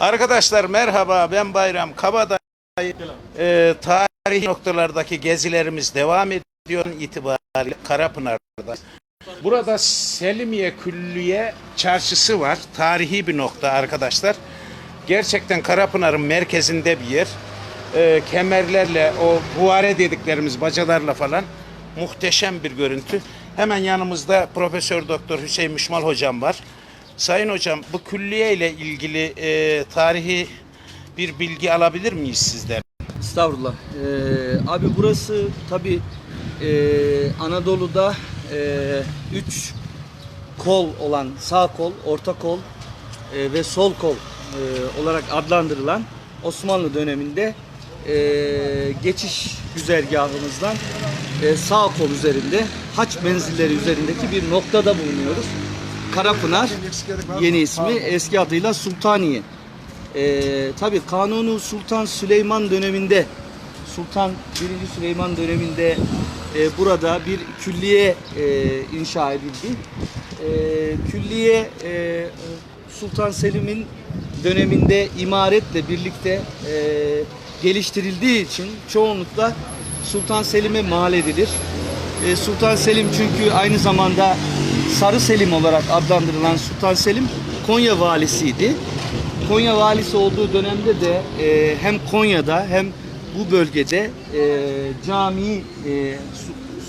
Arkadaşlar merhaba ben Bayram Kabadayı. Ee, tarihi noktalardaki gezilerimiz devam ediyor itibariyle Karapınar'da. Burada Selimiye Külliye Çarşısı var. Tarihi bir nokta arkadaşlar. Gerçekten Karapınar'ın merkezinde bir yer. Ee, kemerlerle o buhare dediklerimiz bacalarla falan muhteşem bir görüntü. Hemen yanımızda Profesör Doktor Hüseyin Müşmal hocam var. Sayın hocam bu külliye ile ilgili e, tarihi bir bilgi alabilir miyiz sizden? Estağfurullah. Ee, abi burası tabi Anadolu'da e, üç kol olan sağ kol, orta kol e, ve sol kol e, olarak adlandırılan Osmanlı döneminde e, geçiş güzergahımızdan e, sağ kol üzerinde haç menzilleri üzerindeki bir noktada bulunuyoruz. Karapınar yeni ismi eski adıyla Sultaniye. Ee, tabii Kanunu Sultan Süleyman döneminde Sultan 1. Süleyman döneminde e, burada bir külliye e, inşa edildi. E, külliye e, Sultan Selim'in döneminde imaretle birlikte e, geliştirildiği için çoğunlukla Sultan Selim'e mal edilir. E, Sultan Selim çünkü aynı zamanda Sarı Selim olarak adlandırılan Sultan Selim Konya valisiydi. Konya valisi olduğu dönemde de e, hem Konya'da hem bu bölgede e, cami e,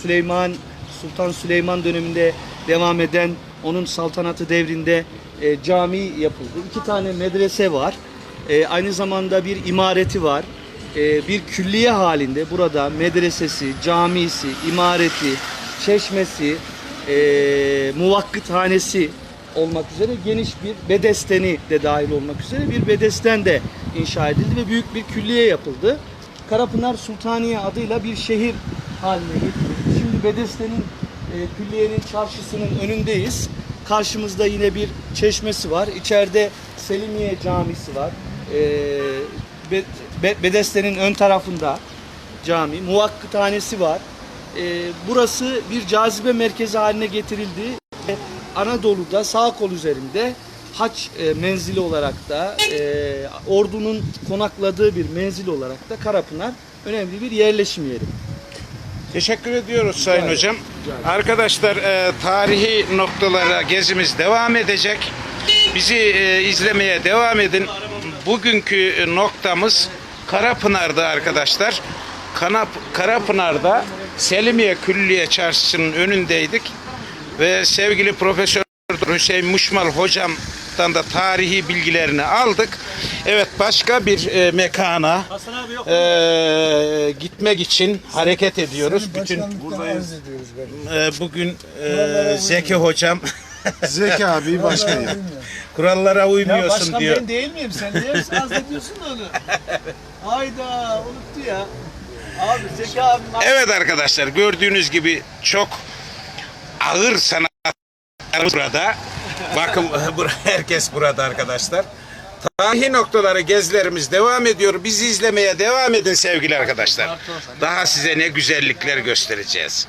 Süleyman Sultan Süleyman döneminde devam eden onun saltanatı devrinde e, cami yapıldı. İki tane medrese var. E, aynı zamanda bir imareti var. E, bir külliye halinde burada medresesi, camisi, imareti, çeşmesi, e, muvakkıthanesi olmak üzere geniş bir bedesteni de dahil olmak üzere bir bedesten de inşa edildi ve büyük bir külliye yapıldı. Karapınar Sultaniye adıyla bir şehir haline getirildi. Şimdi bedestenin e, külliyenin çarşısının önündeyiz. Karşımızda yine bir çeşmesi var. İçeride Selimiye Camisi var. E, Be- Be- Bedeste'nin ön tarafında cami, muvakkıthanesi var. E, burası bir cazibe merkezi haline getirildi. Anadolu'da sağ kol üzerinde haç e, menzili olarak da e, ordunun konakladığı bir menzil olarak da Karapınar önemli bir yerleşim yeri. Teşekkür ediyoruz Sayın Hocam. Arkadaşlar e, tarihi noktalara gezimiz devam edecek. Bizi e, izlemeye devam edin. Bugünkü noktamız Karapınar'da arkadaşlar. Kanap, Karapınar'da Selimiye Külliye Çarşısı'nın önündeydik. Ve sevgili Profesör Hüseyin Muşmal hocamdan da tarihi bilgilerini aldık. Evet başka bir e, mekana e, gitmek için hareket ediyoruz. Bütün buradayız. e, bugün e, Zeki hocam Zeki abi başkan ya. kurallara Ya uymuyorsun başkan diyor. ben değil miyim? Sen niye arz ediyorsun da onu? Hayda unuttu ya. Abi Zeki abim Evet arkadaşlar gördüğünüz gibi çok ağır sanat burada. Bakın herkes burada arkadaşlar. Tarihi noktaları gezilerimiz devam ediyor. Bizi izlemeye devam edin sevgili arkadaşlar. Daha size ne güzellikler göstereceğiz.